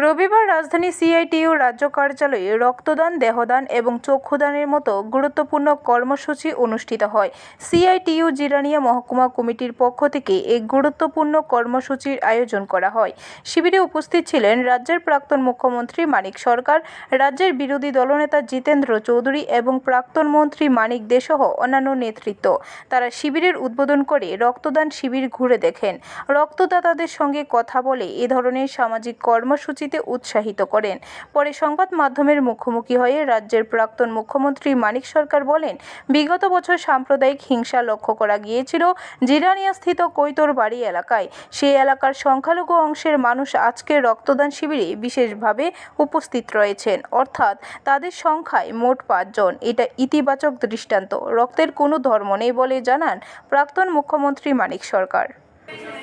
রবিবার রাজধানী সিআইটিইউ রাজ্য কার্যালয়ে রক্তদান, দেহদান এবং চক্ষুদানের মতো গুরুত্বপূর্ণ কর্মসূচি অনুষ্ঠিত হয়। সিআইটিইউ জিরানিয়া মহকুমা কমিটির পক্ষ থেকে এই গুরুত্বপূর্ণ কর্মসূচির আয়োজন করা হয়। শিবিরে উপস্থিত ছিলেন রাজ্যের প্রাক্তন মুখ্যমন্ত্রী মানিক সরকার, রাজ্যের বিরোধী দলনেতা জিতেন্দ্র চৌধুরী এবং প্রাক্তন মন্ত্রী মানিক দেসহ অন্যান্য নেতৃত্ব। তারা শিবিরের উদ্বোধন করে রক্তদান শিবির ঘুরে দেখেন। রক্তদাতাদের সঙ্গে কথা বলে এ ধরনের সামাজিক কর্মসূচিতে উৎসাহিত করেন। পরে সংবাদ মাধ্যমের মুখোমুখি হয়ে রাজ্যের প্রাক্তন মুখ্যমন্ত্রী মানিক সরকার বলেন, বিগত বছর সাম্প্রদায়িক হিংসা লক্ষ্য করা গিয়েছিল জিরানিয়াস্থিত কৈতরবাড়ি এলাকায়। সেই এলাকার সংখ্যালঘু অংশের মানুষ আজকের রক্তদান শিবিরে বিশেষভাবে উপস্থিত রয়েছেন। অর্থাৎ তাদের সংখ্যায় মোট পাঁচজন। এটা ইতিবাচক দৃষ্টান্ত। রক্তের কোনো ধর্ম নেই বলে জানান প্রাক্তন মুখ্যমন্ত্রী মানিক সরকার।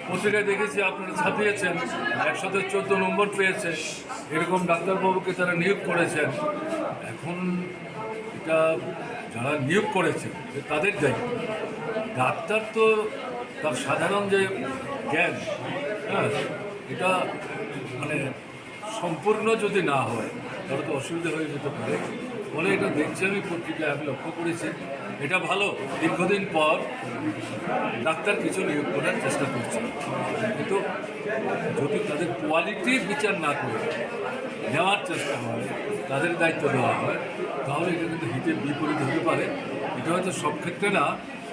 পত্রিকায় দেখেছি আপনারা ছাপিয়েছেন, একসাথে চোদ্দ নম্বর পেয়েছে। এরকম ডাক্তারবাবুকে তারা নিয়োগ করেছেন। এখন এটা যারা নিয়োগ করেছে তাদের দায়িত্ব। ডাক্তার তো তার সাধারণ যে জ্ঞান হ্যাঁ এটা মানে সম্পূর্ণ যদি না হয়, তাহলে তো অসুবিধা হয়ে যেতে পারে। ফলে এটা দেখছি আমি পত্রিকায়, আমি লক্ষ্য করেছি। এটা ভালো। দীর্ঘদিন পর ডাক্তার কিছু নিয়োগ করার চেষ্টা করছে। কিন্তু যদি তাদের কোয়ালিটির বিচার না করে নেওয়ার চেষ্টা হয়, তাদের দায়িত্ব দেওয়া হয়, তাহলে এটা কিন্তু হিতের বিপরীত হতে পারে। এটা হয়তো সব ক্ষেত্রে না,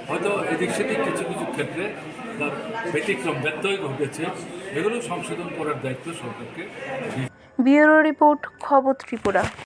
হয়তো এদিক সেদিক কিছু কিছু ক্ষেত্রে তার ব্যতিক্রম, ব্যত্যয় ঘটেছে। এগুলো সংশোধন করার দায়িত্ব সরকারকে। ব্যুরো রিপোর্ট, খবর ত্রিপুরা।